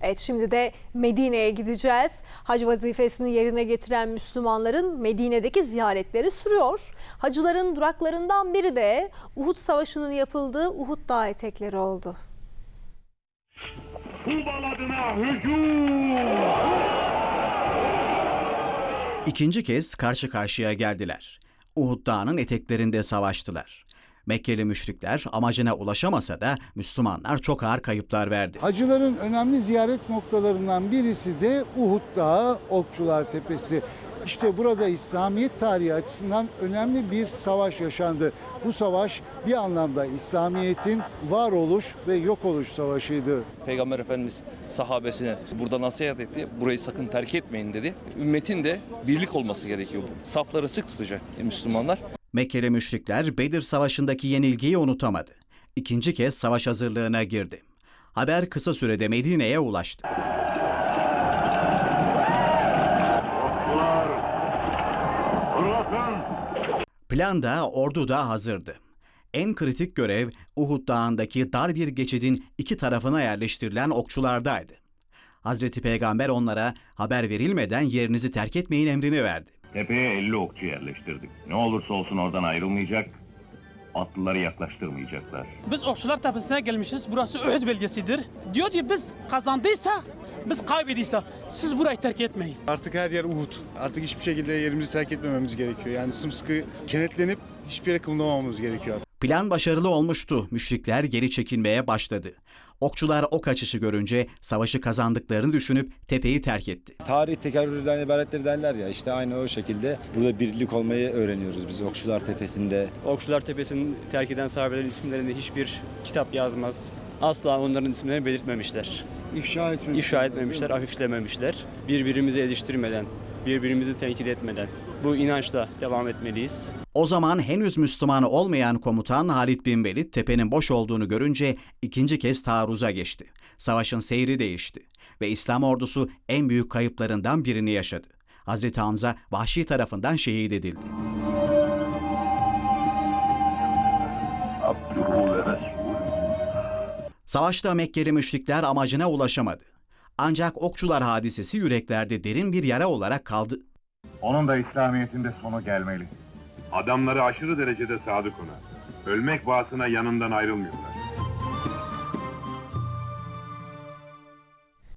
Evet şimdi de Medine'ye gideceğiz. Hac vazifesini yerine getiren Müslümanların Medine'deki ziyaretleri sürüyor. Hacıların duraklarından biri de Uhud Savaşı'nın yapıldığı Uhud Dağı etekleri oldu. Hubal adına hücum! İkinci kez karşı karşıya geldiler. Uhud Dağı'nın eteklerinde savaştılar. Mekkeli müşrikler amacına ulaşamasa da Müslümanlar çok ağır kayıplar verdi. Hacıların önemli ziyaret noktalarından birisi de Uhud Dağı, Okçular Tepesi. İşte burada İslamiyet tarihi açısından önemli bir savaş yaşandı. Bu savaş bir anlamda İslamiyet'in varoluş ve yok oluş savaşıydı. Peygamber Efendimiz sahabesine burada nasihat etti. Burayı sakın terk etmeyin dedi. Ümmetin de birlik olması gerekiyor. Safları sık tutacak Müslümanlar. Mekkeli müşrikler Bedir Savaşı'ndaki yenilgiyi unutamadı. İkinci kez savaş hazırlığına girdi. Haber kısa sürede Medine'ye ulaştı. Bırakın! Plan da ordu da hazırdı. En kritik görev Uhud Dağı'ndaki dar bir geçidin iki tarafına yerleştirilen okçulardaydı. Hazreti Peygamber onlara haber verilmeden yerinizi terk etmeyin emrini verdi. Tepeye 50 okçu yerleştirdik. Ne olursa olsun oradan ayrılmayacak, atlıları yaklaştırmayacaklar. Biz Okçular Tepesi'ne gelmişiz. Burası Uhud bölgesidir. Diyor ki biz kazandıysa, biz kaybediyse siz burayı terk etmeyin. Artık her yer Uhud. Artık hiçbir şekilde yerimizi terk etmememiz gerekiyor. Yani sımsıkı kenetlenip hiçbir yere kımıldamamamız gerekiyor. Plan başarılı olmuştu. Müşrikler geri çekilmeye başladı. Okçular ok açışı görünce savaşı kazandıklarını düşünüp tepeyi terk etti. Tarih tekerrürden ibarettir derler ya işte aynı o şekilde burada birlik olmayı öğreniyoruz biz Okçular Tepesi'nde. Okçular Tepesi'nin terk eden sahabelerin isimlerinde hiçbir kitap yazmaz. Asla onların isimlerini belirtmemişler. İfşa etmek. İfşa etmemişler, hafiflememişler. Birbirimizi eleştirmeden, birbirimizi tenkit etmeden bu inançla devam etmeliyiz. O zaman henüz Müslüman olmayan komutan Halid bin Velid tepenin boş olduğunu görünce ikinci kez taarruza geçti. Savaşın seyri değişti ve İslam ordusu en büyük kayıplarından birini yaşadı. Hazreti Hamza Vahşi tarafından şehit edildi. Resul. Savaşta Mekkeli müşrikler amacına ulaşamadı. Ancak okçular hadisesi yüreklerde derin bir yara olarak kaldı. Onun da İslamiyet'inde sonu gelmeli. Adamları aşırı derecede sadık ona. Ölmek bağısına yanından ayrılmıyorlar.